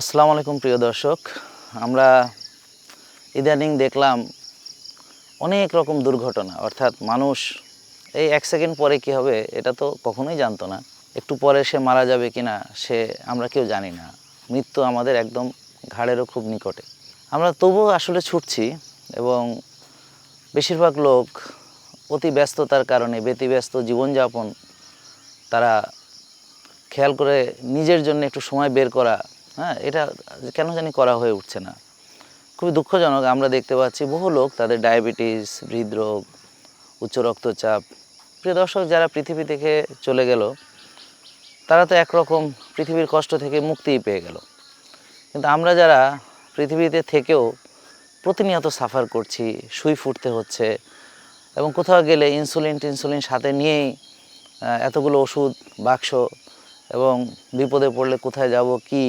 আসসালামু আলাইকুম, প্রিয় দর্শক। আমরা ইদানিং দেখলাম অনেক রকম দুর্ঘটনা, অর্থাৎ মানুষ এই এক সেকেন্ড পরে কি হবে এটা তো কখনোই জানতো না। একটু পরে সে মারা যাবে কি না সে আমরা কেউ জানি না। মৃত্যু আমাদের একদম ঘাড়েরও খুব নিকটে। আমরা তবুও আসলে ছুটছি এবং বেশিরভাগ লোক অতি ব্যস্ততার কারণে ব্যতিব্যস্ত জীবনযাপন তারা খেয়াল করে নিজের জন্য একটু সময় বের করা হ্যাঁ এটা কেন জানি করা হয়ে উঠছে না। খুবই দুঃখজনক, আমরা দেখতে পাচ্ছি বহু লোক তাদের ডায়াবেটিস, হৃদরোগ, উচ্চ রক্তচাপ। প্রিয় দর্শক, যারা পৃথিবী থেকে চলে গেল, তারা তো একরকম পৃথিবীর কষ্ট থেকে মুক্তিই পেয়ে গেল। কিন্তু আমরা যারা পৃথিবীতে থেকেও প্রতিনিয়ত সাফার করছি সুই ফুটতে হচ্ছে, এবং কোথাও গেলে ইনসুলিন টিনসুলিন সাথে নিয়েই এতগুলো ওষুধ, বাক্স, এবং বিপদে পড়লে কোথায় যাব, কি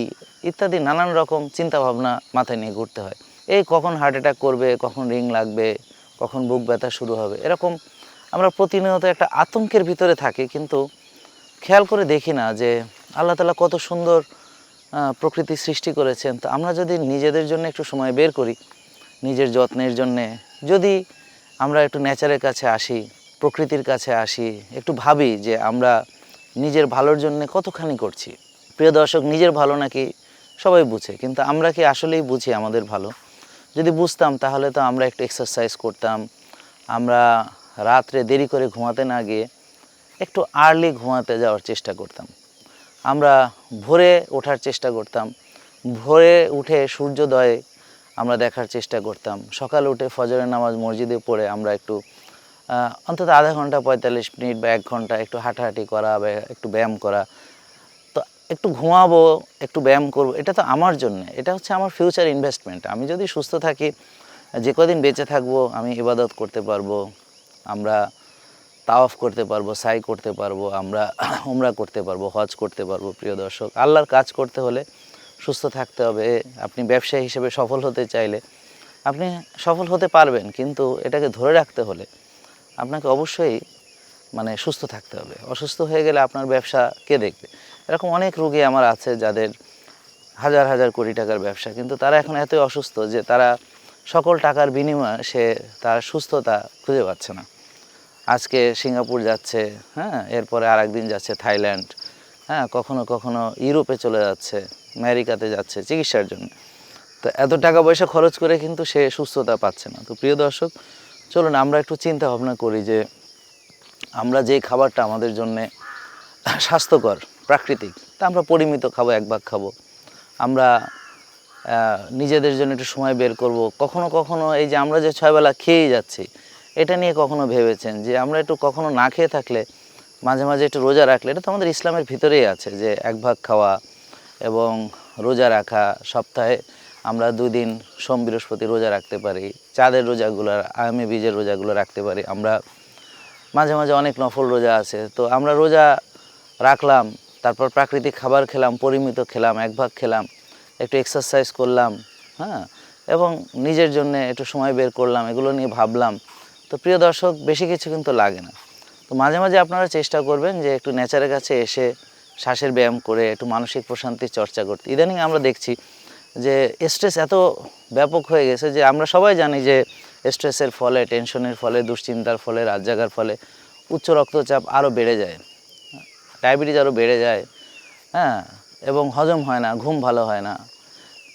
ইত্যাদি নানান রকম চিন্তা ভাবনা মাথায় নিয়ে ঘুরতে হয়। এই কখন হার্ট অ্যাটাক করবে, কখন রিং লাগবে, কখন বুক ব্যথা শুরু হবে, এরকম আমরা প্রতিনিয়ত একটা আতঙ্কের ভিতরে থাকি, কিন্তু খেয়াল করে দেখি না যে আল্লাহ তালা কত সুন্দর প্রকৃতি সৃষ্টি করেছেন। তো আমরা যদি নিজেদের জন্য একটু সময় বের করি, নিজের যত্নের জন্যে, যদি আমরা একটু নেচারের কাছে আসি, প্রকৃতির কাছে আসি, একটু ভাবি যে আমরা নিজের ভালোর জন্য কতখানি করছি। প্রিয় দর্শক, নিজের ভালো নাকি সবাই বুঝে, কিন্তু আমরা কি আসলেই বুঝি আমাদের ভালো? যদি বুঝতাম, তাহলে তো আমরা একটু এক্সারসাইজ করতাম, আমরা রাত্রে দেরি করে ঘুমাতে না গিয়ে একটু আর্লি ঘুমাতে যাওয়ার চেষ্টা করতাম। আমরা ভোরে ওঠার চেষ্টা করতাম, ভোরে উঠে সূর্যোদয়ে আমরা দেখার চেষ্টা করতাম, সকালে উঠে ফজরের নামাজ মসজিদে পড়ে আমরা একটু অন্তত আধা ঘণ্টা পঁয়তাল্লিশ মিনিট বা এক ঘণ্টা একটু হাঁটাহাঁটি করা বা একটু ব্যায়াম করা একটু ঘুমাবো, একটু ব্যায়াম করব, এটা তো আমার জন্য। এটা হচ্ছে আমার ফিউচার ইনভেস্টমেন্ট আমি যদি সুস্থ থাকি, যে কদিন বেঁচে থাকব, আমি ইবাদত করতে পারব, আমরা তাওয়াফ করতে পারব, সাই করতে পারব, আমরা উমরা করতে পারব, হজ করতে পারব, প্রিয় দর্শক। আল্লাহর কাজ করতে হলে সুস্থ থাকতে হবে। আপনি ব্যবসায়ী হিসেবে সফল হতে চাইলে আপনি সফল হতে পারবেন, কিন্তু এটাকে ধরে রাখতে হলে আপনাকে অবশ্যই মানে সুস্থ থাকতে হবে। অসুস্থ হয়ে গেলে আপনার ব্যবসা কে দেখবে? এরকম অনেক রোগী আমার আছে যাদের হাজার হাজার কোটি টাকার ব্যবসা, কিন্তু তারা এখন এতই অসুস্থ যে তারা সকল টাকার বিনিময়ে সে তার সুস্থতা খুঁজে পাচ্ছে না। আজকে সিঙ্গাপুর যাচ্ছে হ্যাঁ এরপরে আর একদিন যাচ্ছে থাইল্যান্ড হ্যাঁ কখনো কখনো ইউরোপে চলে যাচ্ছে, আমেরিকাতে যাচ্ছে চিকিৎসার জন্য। তো এত টাকা পয়সা খরচ করে কিন্তু সে সুস্থতা পাচ্ছে না। তো প্রিয় দর্শক, চলুন আমরা একটু চিন্তা ভাবনা করি যে আমরা যে খাবারটা আমাদের জন্যে স্বাস্থ্যকর, প্রাকৃতিক, তা আমরা পরিমিত খাব, এক ভাগ খাব। আমরা নিজেদের জন্য একটু সময় বের করব। কখনো কখনো এই যে আমরা যে ছয়বেলা খেয়েই যাচ্ছি, এটা নিয়ে কখনো ভেবেছেন? যে আমরা একটু কখনো না খেয়ে থাকলে, মাঝে মাঝে একটু রোজা রাখলে, এটা তো আমাদের ইসলামের ভিতরেই আছে যে এক ভাগ খাওয়া এবং রোজা রাখা, সপ্তাহে আমরা দুই দিন সোম বৃহস্পতি রোজা রাখতে পারি, চাঁদের রোজাগুলো আয়ামে বীজের রোজাগুলো রাখতে পারি। আমরা মাঝে মাঝে অনেক নফল রোজা আছে। তো আমরা রোজা রাখলাম, তারপর প্রাকৃতিক খাবার খেলাম, পরিমিত খেলাম, এক ভাগ খেলাম, একটু এক্সারসাইজ করলাম হ্যাঁ? এবং নিজের জন্য একটু সময় বের করলাম, এগুলো নিয়ে ভাবলাম। তো প্রিয় দর্শক, বেশি কিছু কিন্তু লাগে না। তো মাঝে মাঝে আপনারা চেষ্টা করবেন যে একটু নেচারের কাছে এসে শ্বাসের ব্যায়াম করে, একটু মানসিক প্রশান্তির চর্চা করতে। ইদানিং আমরা দেখছি যে স্ট্রেস এত ব্যাপক হয়ে গেছে যে আমরা সবাই জানি যে স্ট্রেসের ফলে, টেনশনের ফলে, দুশ্চিন্তার ফলে, রাত জাগার ফলে উচ্চ রক্তচাপ আরও বেড়ে যায়। ডায়াবেটিস আরও বেড়ে যায়। হ্যাঁ এবং হজম হয় না, ঘুম ভালো হয় না।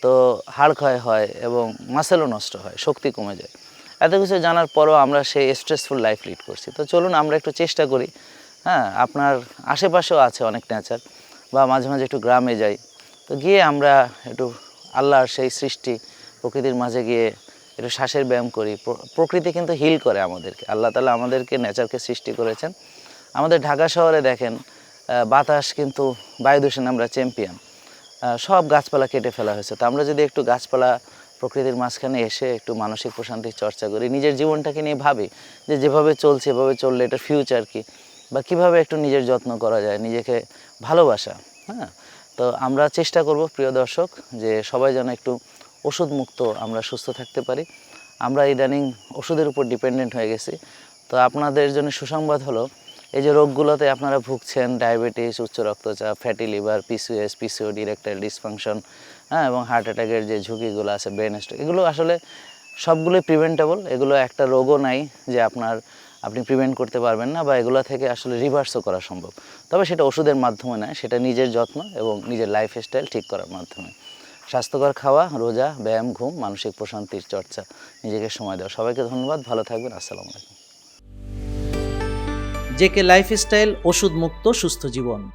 তো হাড় ক্ষয় হয় এবং মাসেলও নষ্ট হয়, শক্তি কমে যায়। এত কিছু জানার পরও আমরা সেই স্ট্রেসফুল লাইফ লিড করছি। তো চলুন আমরা একটু চেষ্টা করি। হ্যাঁ আপনার আশেপাশেও আছে অনেক নেচার বা মাঝে মাঝে একটু গ্রামে যাই। তো গিয়ে আমরা একটু আল্লাহর সেই সৃষ্টি প্রকৃতির মাঝে গিয়ে একটু শ্বাসের ব্যায়াম করি। প্রকৃতি কিন্তু হিল করে আমাদেরকে। আল্লাহ তালা আমাদেরকে নেচারকে সৃষ্টি করেছেন। আমাদের ঢাকা শহরে দেখেন বাতাস কিন্তু বায়ু দূষণ আমরা চ্যাম্পিয়ন সব গাছপালা কেটে ফেলা হয়েছে। তো আমরা যদি একটু গাছপালা প্রকৃতির মাঝখানে এসে একটু মানসিক প্রশান্তির চর্চা করি, নিজের জীবনটাকে নিয়ে ভাবি যে যেভাবে চলছে, এভাবে চললে এটা ফিউচার কি? বা কীভাবে একটু নিজের যত্ন করা যায়, নিজেকে ভালোবাসা হ্যাঁ? তো আমরা চেষ্টা করব, প্রিয় দর্শক, যে সবাই যেন একটু ওষুধ মুক্ত আমরা সুস্থ থাকতে পারি। আমরা ইদানিং ওষুধের উপর ডিপেন্ডেন্ট হয়ে গেছি। তো আপনাদের জন্য সুসংবাদ হলো, এই যে রোগগুলোতে আপনারা ভুগছেন ডায়াবেটিস উচ্চ রক্তচাপ fatty liver PCS PCOD erectile dysfunction হ্যাঁ এবং হার্ট অ্যাটাকের যে ঝুঁকিগুলো আছে ব্রেন স্ট্রোক এগুলো আসলে সবগুলোই প্রিভেন্টেবল এগুলো একটা রোগও নাই যে আপনার, আপনি প্রিভেন্ট করতে পারবেন না বা এগুলো থেকে আসলে রিভার্সও করা সম্ভব। তবে সেটা ওষুধের মাধ্যমে নয়, সেটা নিজের যত্ন এবং নিজের লাইফস্টাইল ঠিক করার মাধ্যমে। স্বাস্থ্যকর খাওয়া, রোজা, ব্যায়াম, ঘুম, মানসিক প্রশান্তির চর্চা। নিজেকে সময় দেওয়া। সবাইকে ধন্যবাদ। ভালো থাকবেন। আসসালাম আলাইকুম। জেকে লাইফস্টাইল ওষুধ মুক্ত সুস্থ জীবন।